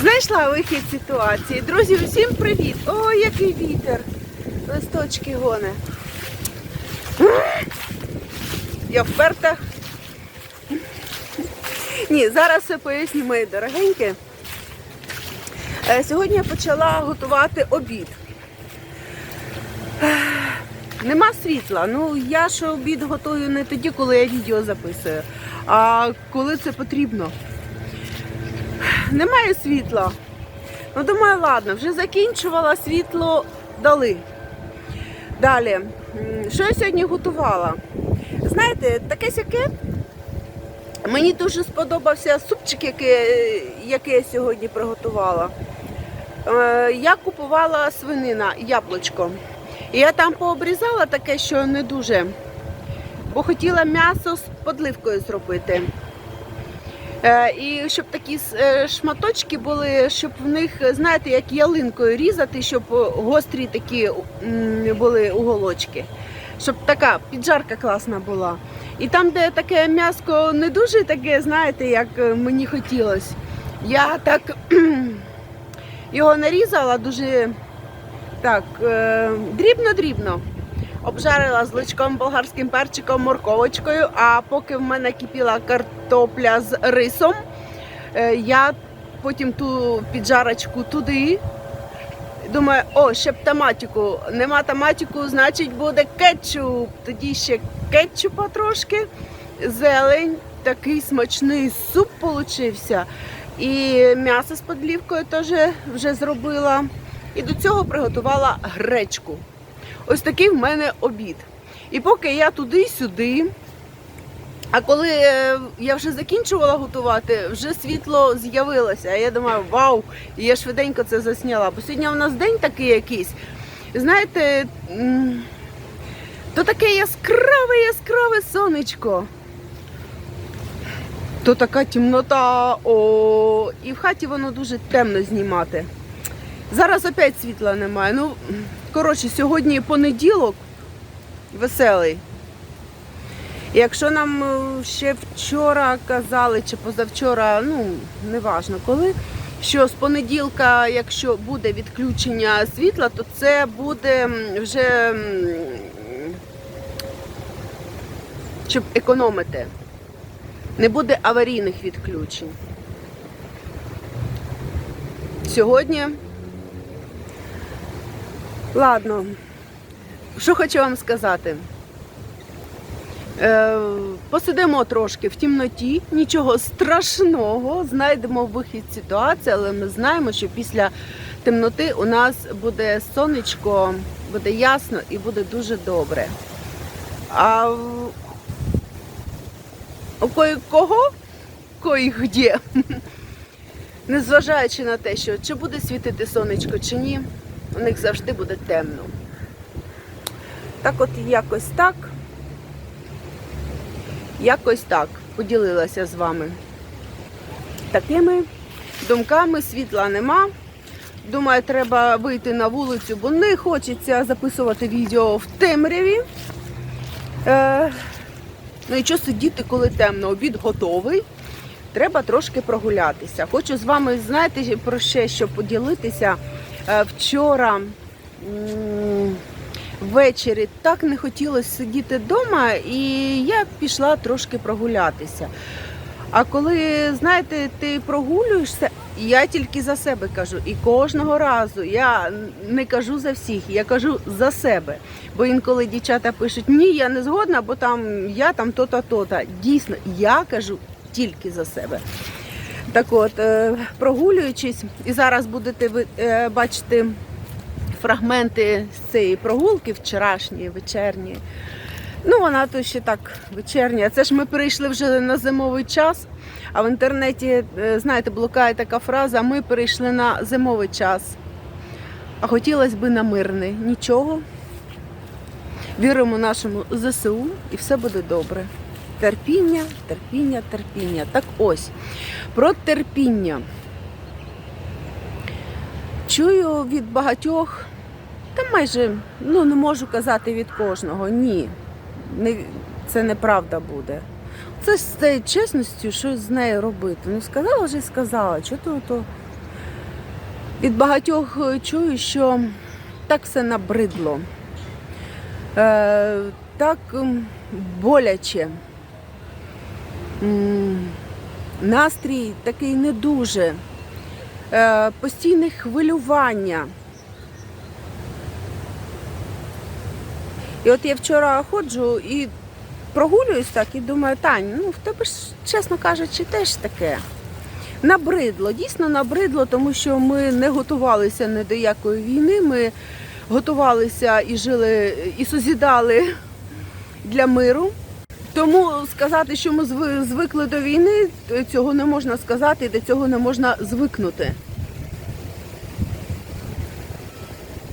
Знайшла вихід ситуації. Друзі, всім привіт! О, який вітер! Листочки гоне. Я вперта. Ні, зараз все поясню, мої дорогенькі. Е, Сьогодні я почала готувати обід. Нема світла. Ну я ж обід готую не тоді, коли я відео записую, а коли це потрібно. Немає світла. Ну, думаю, ладно, вже закінчувала, світло дали. Далі, що я сьогодні готувала? Знаєте, таке сяке. Мені дуже сподобався супчик, який, який я сьогодні приготувала. Е, Я купувала свинина, яблучко. Я там пообрізала таке, що не дуже, бо хотіла м'ясо з подливкою зробити. Е, І щоб такі е, шматочки були, щоб в них, знаєте, як ялинкою різати, щоб гострі такі були уголочки. Щоб така піджарка класна була. І там, де таке м'яско не дуже таке, знаєте, як е, мені хотілося, я так його нарізала дуже так, дрібно-дрібно. Обжарила з личком, болгарським перчиком, морковочкою. А поки в мене кипіла картопля з рисом, е, я потім ту піджарочку туди. Думаю, о, ще б томатику. Нема томатику, значить буде кетчуп. Тоді ще кетчупа трошки, зелень, такий смачний суп получився. І м'ясо з подлівкою теж вже зробила. І до цього приготувала гречку. Ось такий в мене обід. І поки я туди-сюди. А коли е, я вже закінчувала готувати, вже світло з'явилося. А я думаю, вау! І я швиденько це засняла. Бо сьогодні у нас день такий якийсь. Знаєте, то таке яскраве, яскраве сонечко. То така темнота, о, і в хаті воно дуже темно знімати. Зараз опять світла немає. Ну, коротше, сьогодні понеділок веселий. Якщо нам е, ще вчора казали, чи позавчора, ну неважно коли, що з понеділка, якщо буде відключення світла, то це буде вже щоб економити. Не буде аварійних відключень. Сьогодні. Ладно, що хочу вам сказати. Е, Посидимо трошки в тімноті, нічого страшного, знайдемо вихід ситуації, але ми знаємо, що після темноти у нас буде сонечко, буде ясно і буде дуже добре. А у кого кої-где, незважаючи на те, що чи буде світити сонечко, чи ні, у них завжди буде темно. Так от якось так. Якось так поділилася з вами такими думками, світла нема. Думаю, треба вийти на вулицю, бо не хочеться записувати відео в темряві. Е, ну і що сидіти, коли темно, обід готовий. Треба трошки прогулятися. Хочу з вами, знаєте, про ще що поділитися. Е, вчора. Ввечері так не хотілося сидіти вдома, і я пішла трошки прогулятися. А коли, знаєте, ти прогулюєшся, я тільки за себе кажу. І кожного разу я не кажу за всіх, я кажу за себе. Бо інколи дівчата пишуть, ні, я не згодна, бо там я там то-то, то-то. Дійсно, я кажу тільки за себе. Так от, е, прогулюючись, і зараз будете е, бачити фрагменти з цієї прогулки вчорашньої, вечірньої. Ну, вона то ще так вечірня. Це ж ми перейшли вже на зимовий час. А в інтернеті, е, знаєте, блукає така фраза: ми перейшли на зимовий час. А хотілося б на мирний. Нічого. Віримо нашому ЗСУ і все буде добре. Терпіння, терпіння, терпіння. Так ось, про терпіння. Чую від багатьох, та майже ну не можу казати від кожного. Ні. Не, це неправда буде. Це з цією чесністю, що з нею робити. Ну сказала вже сказала, що то, то Від багатьох е, чую, що так все набридло, е, так боляче. Настрій такий не дуже, е, постійне хвилювання. І от я вчора ходжу і прогулююсь так і думаю, Тань, ну в тебе ж, чесно кажучи, теж таке. Набридло, дійсно набридло, тому що ми не готувалися ні до якої війни. Ми готувалися і жили, і созідали для миру. Тому сказати, що ми звикли до війни, цього не можна сказати, і до цього не можна звикнути.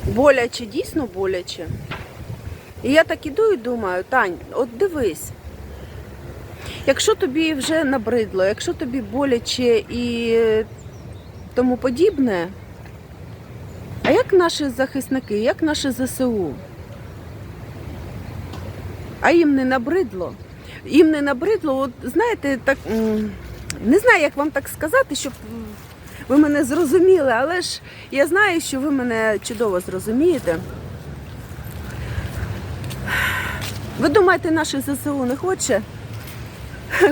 Боляче, дійсно боляче. І я так іду і думаю, Тань, от дивись, якщо тобі вже набридло, якщо тобі боляче і тому подібне, а як наші захисники, як наші ЗСУ? А їм не набридло. Їм не набридло, от знаєте, так не знаю, як вам так сказати, щоб ви мене зрозуміли, але ж я знаю, що ви мене чудово зрозумієте. Ви думаєте, наше ЗСУ не хоче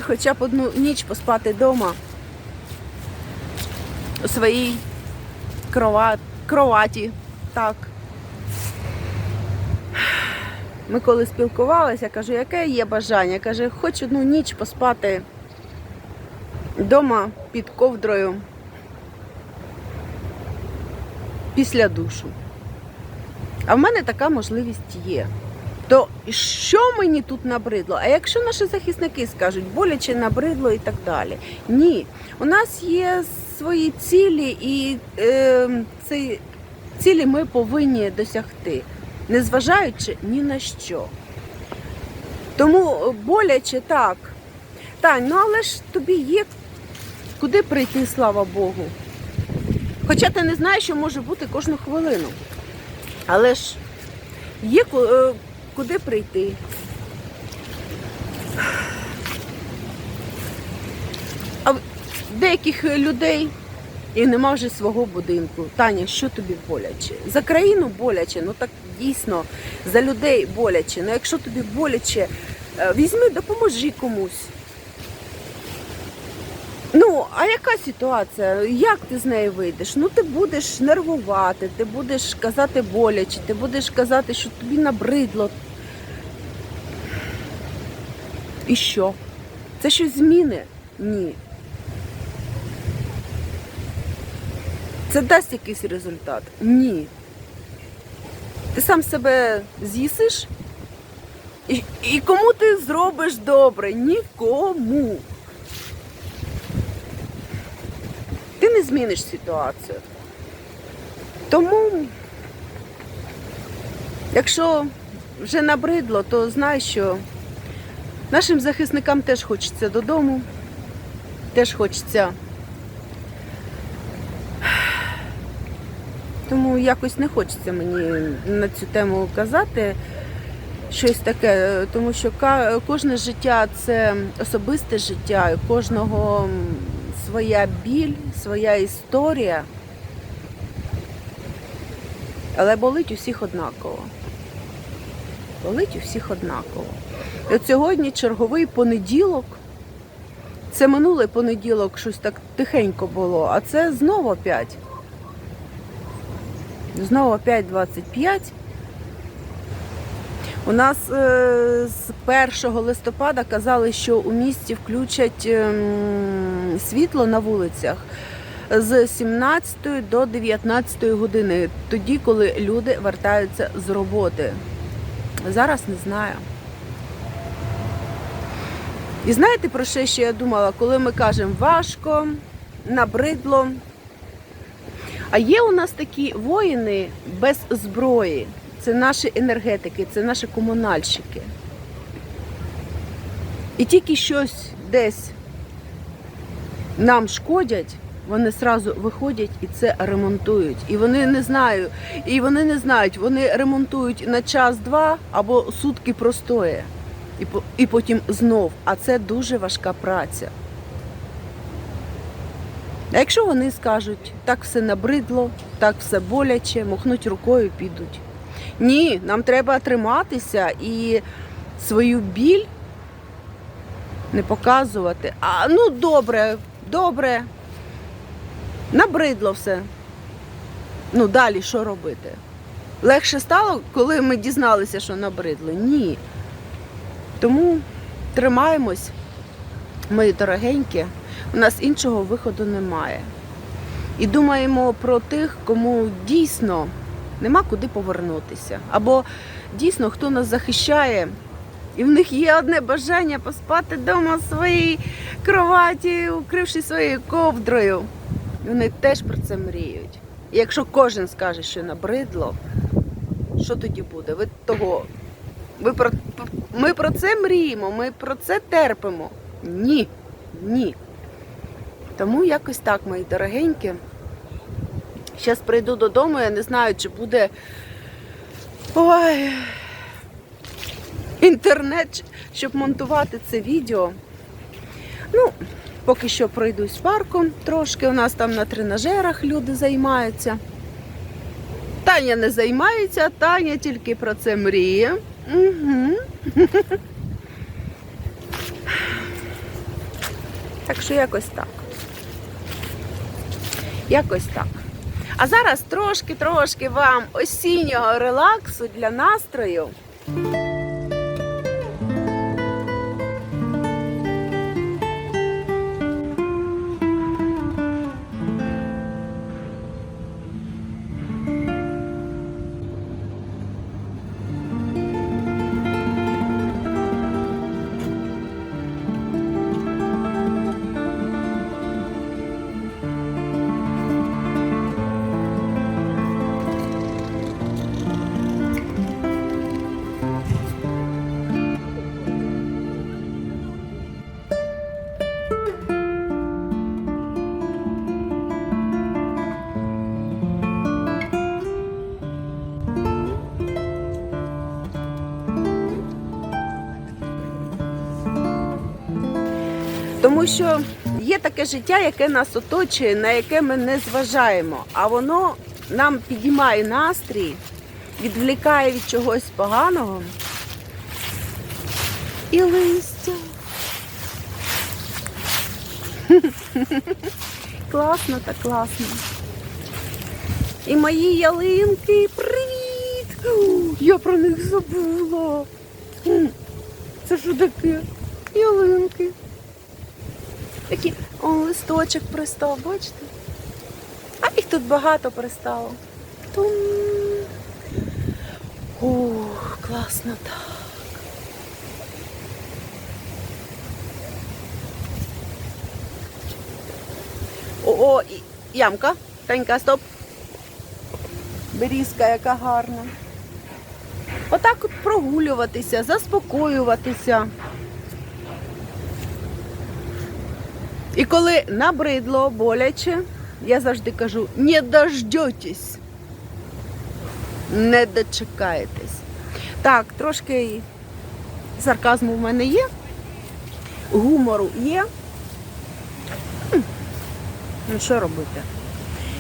хоча б одну ніч поспати вдома у своїй кроваті. Так. Ми коли спілкувалися, я кажу, яке є бажання? Каже, хоч одну ніч поспати вдома під ковдрою після душу. А в мене така можливість є. То що мені тут набридло? А якщо наші захисники скажуть, боляче набридло і так далі? Ні, у нас є свої цілі, і е, ці цілі ми повинні досягти, незважаючи ні на що. Тому боляче так. Тань, ну але ж тобі є куди прийти, слава Богу. Хоча ти не знаєш, що може бути кожну хвилину. Але ж є е, куди прийти. А деяких людей і нема вже свого будинку. Таня, що тобі боляче? За країну боляче, ну так дійсно, за людей боляче. Ну якщо тобі боляче, е, візьми, допоможи комусь. Ну, а яка ситуація? Як ти з неї вийдеш? Ну, ти будеш нервувати, ти будеш казати боляче, ти будеш казати, що тобі набридло. І що? Це щось зміни? Ні. Це дасть якийсь результат? Ні. Ти сам себе з'їсиш? І, і кому ти зробиш добре? Нікому. Ти не зміниш ситуацію. Тому, якщо вже набридло, то знай, що нашим захисникам теж хочеться додому, теж хочеться. Тому якось не хочеться мені на цю тему казати щось таке, тому що кожне життя це особисте життя, кожного своя біль, своя історія. Але болить усіх однаково. Болить усіх однаково. І от сьогодні черговий понеділок. Це минулий понеділок, щось так тихенько було, а це знову опять. Знову опять 25. У нас е, з 1 листопада казали, що у місті включать ем, світло на вулицях з 17 до 19 години, тоді, коли люди вертаються з роботи. Зараз не знаю. І знаєте, про що ще я думала, коли ми кажемо важко, набридло. А є у нас такі воїни без зброї. Це наші енергетики, це наші комунальщики. І тільки щось десь нам шкодять, вони сразу виходять і це ремонтують. І вони не знають, і вони не знають, вони ремонтують на час-два або сутки простоє. І, потім знов. А це дуже важка праця. А якщо вони скажуть, так все набридло, так все боляче, махнуть рукою підуть. Ні, нам треба триматися і свою біль не показувати. А ну добре, добре. Набридло все. Ну, далі що робити? Легше стало, коли ми дізналися, що набридло? Ні. Тому тримаємось, мої дорогенькі, у нас іншого виходу немає. І думаємо про тих, кому дійсно нема куди повернутися. Або дійсно хто нас захищає, і в них є одне бажання поспати вдома в своїй кроваті, укрившись своєю ковдрою. Вони теж про це мріють. І якщо кожен скаже, що набридло, що тоді буде? Ви того. Ви про, ми про це мріємо, ми про це терпимо. Ні, ні. Тому якось так, мої дорогенькі. Зараз прийду додому, я не знаю, чи буде ой, інтернет, щоб монтувати це відео. Ну, поки що пройдусь парком трошки. У нас там на тренажерах люди займаються. Таня не займається, Таня тільки про це мріє. Угу. Так що якось так. Якось так. А зараз трошки-трошки вам осіннього релаксу для настрою. Тому що є таке життя, яке нас оточує, на яке ми не зважаємо, а воно нам підіймає настрій, відвлікає від чогось поганого. І листя. класно та класно. І мої ялинки, привіт! Я про них забула. Це що таке? Ялинки. Такі, о, листочок пристав, бачите? А їх тут багато пристало. Тум. Ух, класно так. О, і ямка. Танька, стоп. Берізка, яка гарна. Отак от прогулюватися, заспокоюватися. І коли набридло, боляче, я завжди кажу, не дождетесь, не дочекаєтесь. Так, трошки сарказму в мене є, гумору є. Ну, що робити?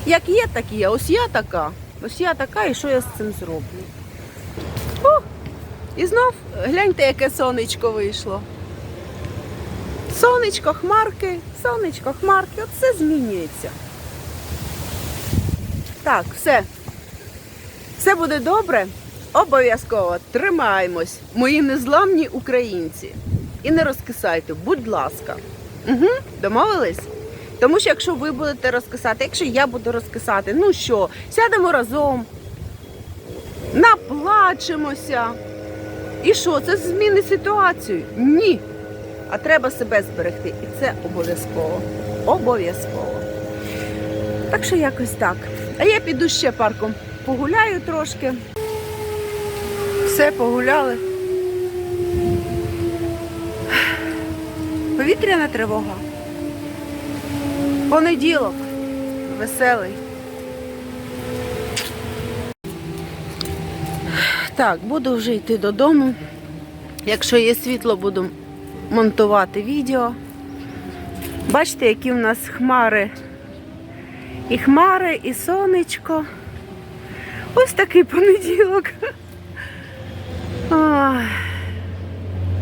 Як є, так є. Ось я така. Ось я така, і що я з цим зроблю? О! І знов гляньте, яке сонечко вийшло. Сонечко, хмарки, сонечко, хмарки, от все змінюється. Так, все. Все буде добре. Обов'язково тримаємось, мої незламні українці. І не розкисайте, будь ласка. Угу, домовились? Тому що якщо ви будете розкисати, якщо я буду розкисати, ну що, сядемо разом, наплачемося. І що, це змінить ситуацію? Ні. А треба себе зберегти. І це обов'язково. Обов'язково. Так що якось так. А я піду ще парком погуляю трошки. Все, погуляли. Повітряна тривога. Понеділок. Веселий. Так, буду вже йти додому. Якщо є світло, буду монтувати відео. Бачите, які в нас хмари І хмари, і сонечко. Ось такий понеділок.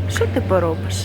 Що ти поробиш?